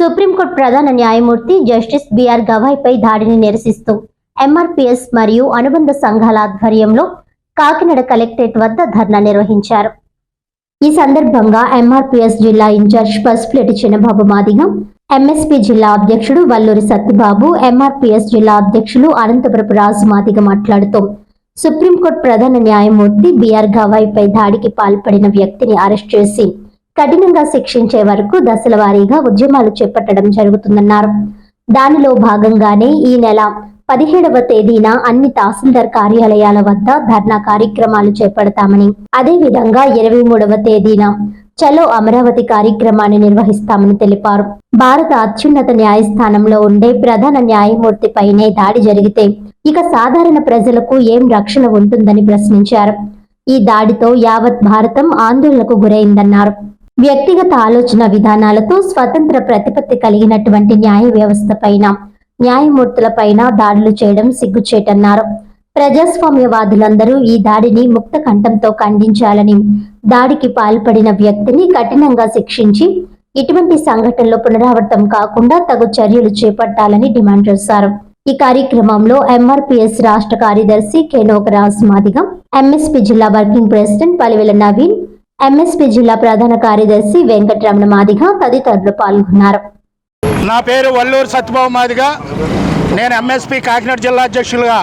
Supreme court ప్రధాన న్యాయమూర్తి justice BR గవాయ్పై దాడిని నిరసిస్తూ ఎంఆర్పిఎస్ మరియు అనుబంధ సంఘాల ఆధ్వర్యంలో కాకినాడ కలెక్టరేట్ వద్ద ధర్నా నిర్వహించారు. ఈ సందర్భంగా ఎంఆర్పిఎస్ జిల్లా in charge Pasupuleti Chinnababu Madiga MSP జిల్లా అధ్యక్షుడు వల్లూరి సత్యబాబు ఎంఆర్పిఎస్ జిల్లా అధ్యక్షులు అనంతపురపు రాజు మాదిగ మాట్లాడుతూ సుప్రీంకోర్టు ప్రధాన న్యాయమూర్తి బిఆర్ గవాయ్పై దాడికి పాల్పడిన వ్యక్తిని అరెస్ట్ చేసి కఠినంగా శిక్షించే వరకు దశల వారీగా ఉద్యమాలు చేపట్టడం జరుగుతుందన్నారు. దానిలో భాగంగానే ఈ నెల పదిహేడవ తేదీన అన్ని తహసీల్దార్ కార్యాలయాల వద్ద ధర్నా కార్యక్రమాలు చేపడతామని అదేవిధంగా ఇరవై మూడవ తేదీన చలో అమరావతి కార్యక్రమాన్ని నిర్వహిస్తామని తెలిపారు. భారత అత్యున్నత న్యాయస్థానంలో ఉండే ప్రధాన న్యాయమూర్తిపైనే దాడి జరిగితే ఇక సాధారణ ప్రజలకు ఏం రక్షణ ఉంటుందని ప్రశ్నించారు. ఈ దాడితో యావత్ భారతం ఆందోళనకు గురైందన్నారు. వ్యక్తిగత ఆలోచన విధానాలతో స్వతంత్ర ప్రతిపత్తి కలిగినటువంటి న్యాయ వ్యవస్థ పైన న్యాయమూర్తుల పైన దాడులు చేయడం సిగ్గుచేటన్నారు. ప్రజాస్వామ్యవాదులందరూ ఈ దాడిని ముక్త కంఠంతో ఖండించాలని దాడికి పాల్పడిన వ్యక్తిని కఠినంగా శిక్షించి ఇటువంటి సంఘటనలు పునరావృతం కాకుండా తగు చర్యలు చేపట్టాలని డిమాండ్ చేశారు. ఈ కార్యక్రమంలో ఎంఆర్పిఎస్ రాష్ట్ర కార్యదర్శి కేనోకరాజ్ మాదిగం ఎంఎస్పి జిల్లా working president Palivela Naveen MSP జిల్లా ప్రధాన కార్యదర్శి వెంకటరమణ మాదిగ తదితరులు పాల్గొన్నారు. నా పేరు వల్లూరు సత్యబాబు మాదిగ. నేను ఎంఎస్పీ కాకినాడ జిల్లా అధ్యక్షులుగా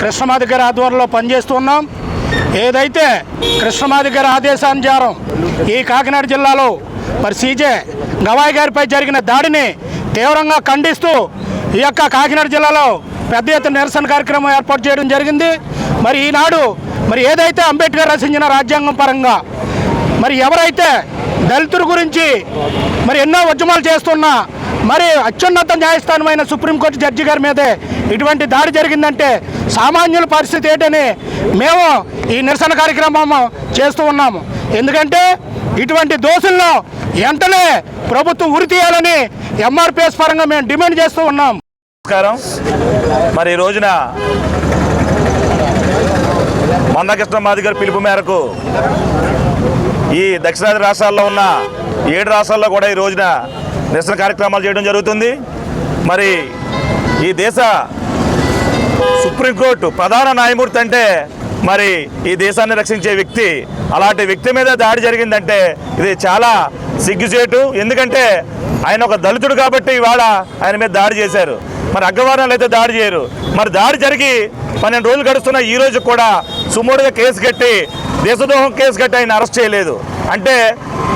కృష్ణమాది గారి ఆధ్వర్యంలో పనిచేస్తున్నాం. ఏదైతే కృష్ణమాది గారి ఆదేశానుసారం ఈ కాకినాడ జిల్లాలో మరి సీజే గవాయి గారిపై జరిగిన దాడిని తీవ్రంగా ఖండిస్తూ ఈ యొక్క కాకినాడ జిల్లాలో పెద్ద ఎత్తున నిరసన కార్యక్రమం ఏర్పాటు చేయడం జరిగింది. మరి ఈనాడు మరి ఏదైతే అంబేద్కర్ రచించిన రాజ్యాంగం పరంగా మరి ఎవరైతే దళితుల గురించి మరి ఎన్నో ఉద్యమాలు చేస్తున్నా మరి అత్యున్నత న్యాయస్థానమైన సుప్రీంకోర్టు జడ్జి గారి మీదే ఇటువంటి దాడి జరిగిందంటే సామాన్యుల పరిస్థితి ఏంటని మేము ఈ నిరసన కార్యక్రమం చేస్తూ ఉన్నాము. ఎందుకంటే ఇటువంటి దోషుల్లో వెంటనే ప్రభుత్వం ఉరి తీయాలని ఎంఆర్పిఎస్ పరంగా మేము డిమాండ్ చేస్తూ ఉన్నాం. నమస్కారం. మరి ఈ రోజున మందకృష్ణ మాది గారి పిలుపు మేరకు ఈ దక్షిణాది రాష్ట్రాల్లో ఉన్న ఏడు రాష్ట్రాల్లో కూడా ఈ రోజున నిరసన కార్యక్రమాలు చేయడం జరుగుతుంది. మరి ఈ దేశ సుప్రీంకోర్టు ప్రధాన న్యాయమూర్తి అంటే మరి ఈ దేశాన్ని రక్షించే వ్యక్తి అలాంటి వ్యక్తి మీద దాడి జరిగిందంటే ఇది చాలా సిగ్గుచేటు. ఎందుకంటే ఆయన ఒక దళితుడు కాబట్టి ఇవాళ ఆయన మీద దాడి చేశారు. మరి అగ్రవర్ణాలు అయితే దాడి చేయరు. మరి దాడి జరిగి పన్నెండు రోజులు గడుస్తున్న ఈ రోజు కూడా సుమోడుగా కేసు కట్టి దేశద్రోహం కేసు కట్టి ఆయన అరెస్ట్ చేయలేదు. అంటే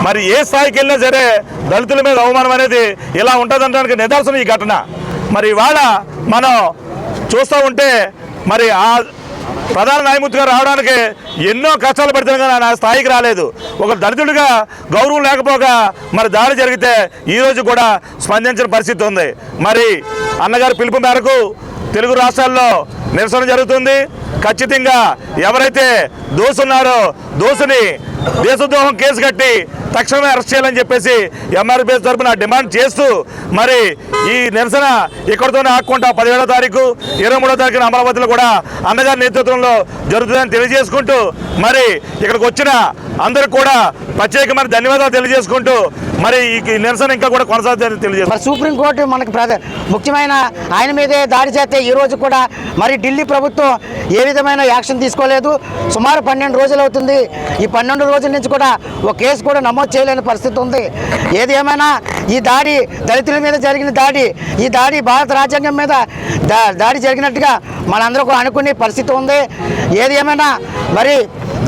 మరి ఏ స్థాయికి వెళ్ళినా సరే దళితుల మీద అవమానం అనేది ఇలా ఉంటుందనడానికి నిదర్శనం ఈ ఘటన. మరి ఇవాళ మనం చూస్తూ ఉంటే మరి ఆ ప్రధాన న్యాయమూర్తిగా రావడానికి ఎన్నో కష్టాలు పడుతున్నా కానీ ఆ స్థాయికి రాలేదు. ఒక దళితుడిగా గౌరవం లేకపోగా మరి దాడి జరిగితే ఈరోజు కూడా స్పందించిన పరిస్థితి ఉంది. మరి అన్నగారి పిలుపు మేరకు తెలుగు రాష్ట్రాల్లో నిరసన జరుగుతుంది. ఖచ్చితంగా ఎవరైతే దోసున్నారో దోసుని దేశద్రోహం కేసు కట్టి తక్షణమే అరెస్ట్ చేయాలని చెప్పేసి ఎంఆర్పిఎస్ తరఫున డిమాండ్ చేస్తూ మరి ఈ నిరసన ఇక్కడితోనే ఆక్కుంటా పదిహేడో తారీఖు ఇరవై మూడో తారీఖున అమరావతిలో కూడా అన్నగారి నేతృత్వంలో జరుగుతుందని తెలియజేసుకుంటూ మరి ఇక్కడికి వచ్చిన అందరికి కూడా ప్రత్యేకమైన ధన్యవాదాలు తెలియజేసుకుంటూ మరి ఈ నిరసన ఇంకా కూడా కొనసాగుతుందని తెలియజేస్తారు మరి సుప్రీంకోర్టు మనకు ముఖ్యమైన ఆయన మీదే దాడి చేస్తే ఈ రోజు కూడా మరి ఢిల్లీ ప్రభుత్వం ఏ విధమైన యాక్షన్ తీసుకోలేదు. సుమారు పన్నెండు రోజులు అవుతుంది. ఈ పన్నెండు రోజుల నుంచి కూడా ఒక కేసు కూడా నమోదు చేయలేని పరిస్థితి ఉంది. ఏది ఏమైనా ఈ దాడి దళితుల మీద జరిగిన దాడి ఈ దాడి భారత రాజ్యాంగం మీద దా దాడి జరిగినట్టుగా మనందరూ కూడా అనుకునే పరిస్థితి ఉంది. ఏది ఏమైనా మరి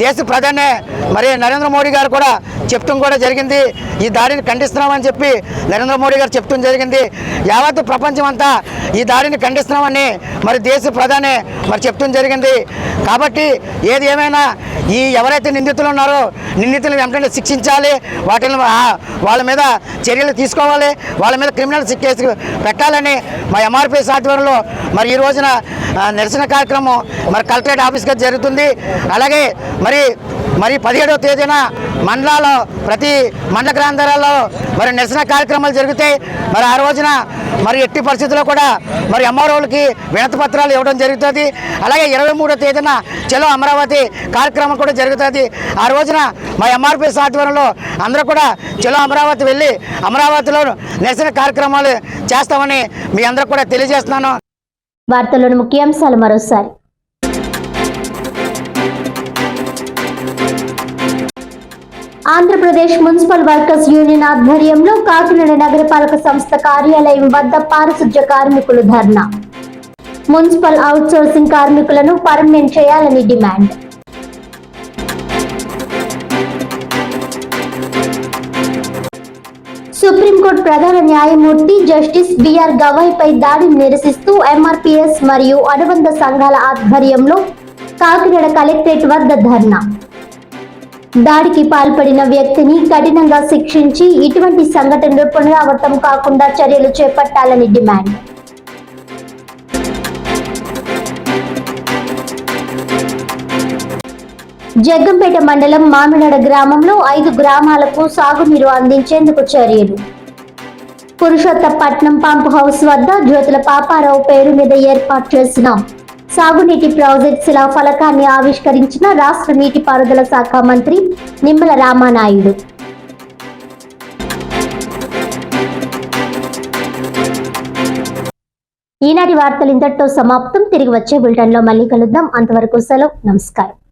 దేశ ప్రధాని మరి నరేంద్ర మోడీ గారు కూడా చెప్తూ కూడా జరిగింది. ఈ దాడిని ఖండిస్తున్నామని చెప్పి నరేంద్ర మోడీ గారు చెప్తూ జరిగింది. యావత్ ప్రపంచం అంతా ఈ దాడిని ఖండిస్తున్నామని మరి దేశ ప్రధాని మరి చెప్తూ జరిగింది. కాబట్టి ఏది ఏమైనా ఈ ఎవరైతే నిందితులు ఉన్నారో నిందితులను వెంటనే శిక్షించాలి. వాటిని వాళ్ళ మీద చర్యలు తీసుకోవాలి. వాళ్ళ మీద క్రిమినల్ కేసు పెట్టాలని మా ఎంఆర్పీఎస్ ఆధ్వర్యంలో మరి ఈ రోజున నిరసన కార్యక్రమం మరి కలెక్టరేట్ ఆఫీస్గా జరుగుతుంది. అలాగే మరి మరి పదిహేడవ తేదీన మండలాల్లో ప్రతి మండల గ్రాంధారాల్లో మరి నిరసన కార్యక్రమాలు జరుగుతాయి. మరి ఆ రోజున మరి ఎట్టి పరిస్థితుల్లో కూడా మరి అమ్మవారికి వినతి పత్రాలు ఇవ్వడం జరుగుతుంది. అలాగే ఇరవై మూడో తేదీన చలో అమరావతి కార్యక్రమం కూడా జరుగుతుంది. ఆ రోజున మా ఎంఆర్పిఎస్ ఆధ్వర్యంలో అందరూ కూడా చలో అమరావతి వెళ్ళి అమరావతిలో నిరసన కార్యక్రమాలు చేస్తామని మీ అందరూ కూడా తెలియజేస్తున్నాను. వార్తలను ముఖ్యాంశాలు మరోసారి. ఆంధ్రప్రదేశ్ మున్సిపల్ వర్కర్స్ యూనియన్ ఆధ్వర్యంలో కాకినాడ నగరపాలక సంస్థ కార్యాలయం వద్ద పారిశుధ్య కార్మికులు ధర్నా. మున్సిపల్ అవుట్సోర్సింగ్ కార్మికులను పర్మనెంట్ చేయాలని డిమాండ్. సుప్రీంకోర్టు ప్రధాన న్యాయమూర్తి జస్టిస్ బిఆర్ గవాయ్పై దాడిని నిరసిస్తూ ఎంఆర్పిఎస్ మరియు అనుబంధ సంఘాల ఆధ్వర్యంలో కాకినాడ కలెక్టరేట్ వద్ద ధర్నా. దాడికి పాల్పడిన వ్యక్తిని కఠినంగా శిక్షించి ఇటువంటి సంఘటనలు పునరావృతం కాకుండా చర్యలు చేపట్టాలని డిమాండ్. జగ్గంపేట మండలం మామినాడ గ్రామంలో ఐదు గ్రామాలకు సాగునీరు అందించేందుకు చర్యలు. పురుషోత్తపట్నం పంప్ హౌస్ వద్ద జ్యోతుల పాపారావు పేరు మీద ఏర్పాటు చేసిన. సాగునీటి ప్రాజెక్ట్ శిలా ఫలకాన్ని ఆవిష్కరించిన రాష్ట్ర నీటిపారుదల శాఖ మంత్రి నిమ్మల రామానాయుడు. ఈనాటి వార్తలు ఇంతటితో సమాప్తం. తిరిగి వచ్చే బులెటిన్లో మళ్ళీ కలుద్దాం. అంతవరకు సెలవు. నమస్కారం.